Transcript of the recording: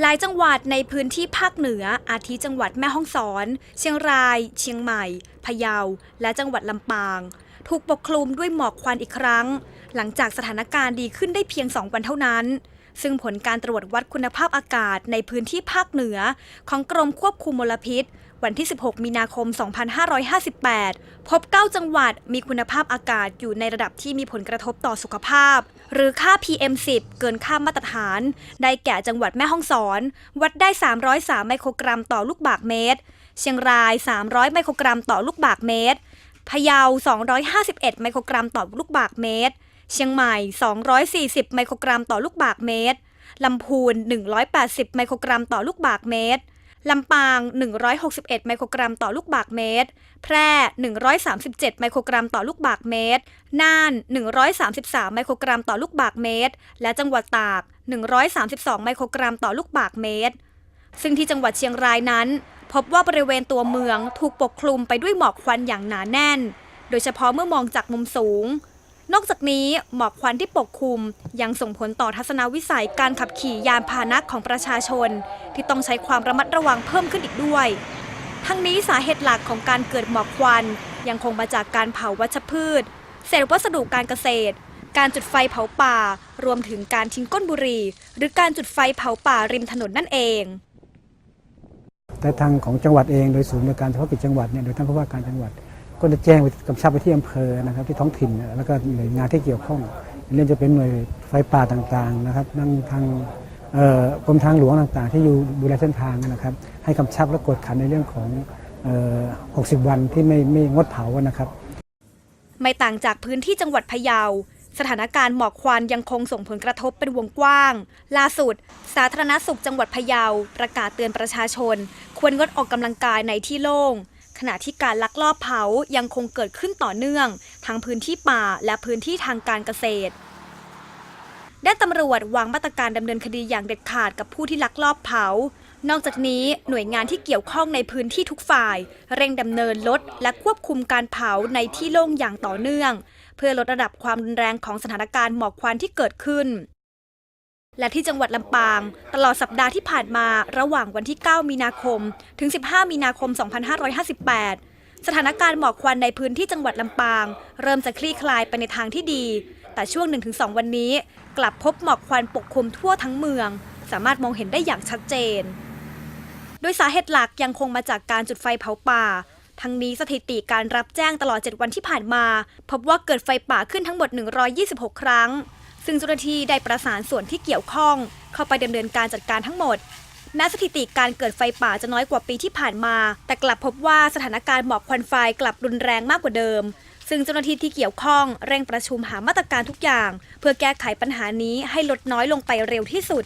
หลายจังหวัดในพื้นที่ภาคเหนือ อาทิจังหวัดแม่ฮ่องสอน เชียงราย เชียงใหม่ พะเยา และจังหวัดลำปาง ถูกปกคลุมด้วยหมอกควันอีกครั้ง หลังจากสถานการณ์ดีขึ้นได้เพียง 2 วันเท่านั้น ซึ่งผลการตรวจวัดคุณภาพอากาศในพื้นที่ภาคเหนือ ของกรมควบคุมมลพิษ วันที่ 16 มีนาคม 2558 พบ 9 จังหวัดมีคุณภาพอากาศอยู่ในระดับที่มีผลกระทบต่อสุขภาพ หรือค่า PM10 เกินค่ามาตรฐาน ได้แก่จังหวัดแม่ฮ่องสอน วัดได้ 303 ไมโครกรัมต่อลูกบาศก์เมตร เชียงราย 300 ไมโครกรัมต่อลูกบาศก์เมตร พะเยา 251 ไมโครกรัมต่อลูกบาศก์เมตร เชียงใหม่ 240 ไมโครกรัมต่อลูกบาศก์เมตรลำพูน 180 ไมโครกรัมต่อลูกบาศก์เมตร ลำปาง 161 ไมโครกรัมต่อลูกบาศก์เมตร แพร่ 137 ไมโครกรัมต่อลูกบาศก์เมตร น่าน 133 ไมโครกรัมต่อลูกบาศก์เมตร และจังหวัดตาก 132 ไมโครกรัมต่อลูกบาศก์เมตร ซึ่งที่จังหวัดเชียงรายนั้น พบว่าบริเวณตัวเมืองถูกปกคลุมไปด้วยหมอกควันอย่างหนาแน่น โดยเฉพาะเมื่อมองจากมุมสูง นอกจากนี้หมอกควันที่ปกคลุม ยังส่งผลต่อทัศนวิสัยการขับขี่ยานพาหนะของประชาชน ที่ต้องใช้ความระมัดระวังเพิ่มขึ้นอีกด้วย ทั้งนี้สาเหตุหลักของการเกิดหมอกควัน ยังคงมาจากการเผาวัชพืช เศษวัสดุการเกษตร การจุดไฟเผาป่า รวมถึงการทิ้งก้นบุหรี่ หรือการจุดไฟเผาป่าริมถนนนั่นเองแต่ทางของจังหวัดเองโดยศูนย์บริการเฉพาะกิจจังหวัดเนี่ยโดยท่านผู้ว่าการจังหวัด ก็จะแจ้งไปกำชับไปที่อำเภอนะครับที่ท้องถิ่น แล้วก็หน่วยงานที่เกี่ยวข้องเรื่องจะเป็นหน่วยไฟป่าต่างๆนะครับนั่งทางกรมทางหลวงต่างๆ ที่อยู่ดูแลเส้นทางนะครับ ให้กำชับและกดขันในเรื่องของออ60 วันที่ไม่ไม่งดเผานะครับ ไม่ต่างจากพื้นที่จังหวัดพะเยา สถานการณ์หมอกควันยังคงส่งผลกระทบเป็นวงกว้าง ล่าสุด สาธารณสุขจังหวัดพะเยา ประกาศเตือนประชาชน ควรงดออกกำลังกายในที่โล่ง ขณะที่การลักลอบเผายังคงเกิดขึ้นต่อเนื่อง ทั้งพื้นที่ป่าและพื้นที่ทางการเกษตรด้านตำรวจวางมาตรการดำเนินคดีอย่างเด็ดขาดกับผู้ที่ลักลอบเผา นอกจากนี้หน่วยงานที่เกี่ยวข้องในพื้นที่ทุกฝ่าย เร่งดำเนินลดและควบคุมการเผาในที่โล่งอย่างต่อเนื่อง เพื่อลดระดับความรุนแรงของสถานการณ์หมอกควันที่เกิดขึ้น และที่จังหวัดลำปาง ตลอดสัปดาห์ที่ผ่านมาระหว่างวันที่ 9 มีนาคม ถึง 15 มีนาคม 2558 สถานการณ์หมอกควันในพื้นที่จังหวัดลำปาง เริ่มจะคลี่คลายไปในทางที่ดี แต่ช่วง 1-2 วันนี้ กลับพบหมอกควันปกคลุมทั่วทั้งเมือง สามารถมองเห็นได้อย่างชัดเจน โดยสาเหตุหลักยังคงมาจากการจุดไฟเผาป่าทั้งนี้สถิติการรับแจ้งตลอด 7 วันที่ผ่านมา พบว่าเกิดไฟป่าขึ้นทั้งหมด 126 ครั้ง ซึ่งเจ้าหน้าที่ได้ประสานส่วนที่เกี่ยวข้อง เข้าไปดำเนินการจัดการทั้งหมด แม้สถิติการเกิดไฟป่าจะน้อยกว่าปีที่ผ่านมา แต่กลับพบว่าสถานการณ์หมอกควันไฟกลับรุนแรงมากกว่าเดิม ซึ่งเจ้าหน้าที่ที่เกี่ยวข้องเร่งประชุมหามาตรการทุกอย่าง เพื่อแก้ไขปัญหานี้ให้ลดน้อยลงไปเร็วที่สุด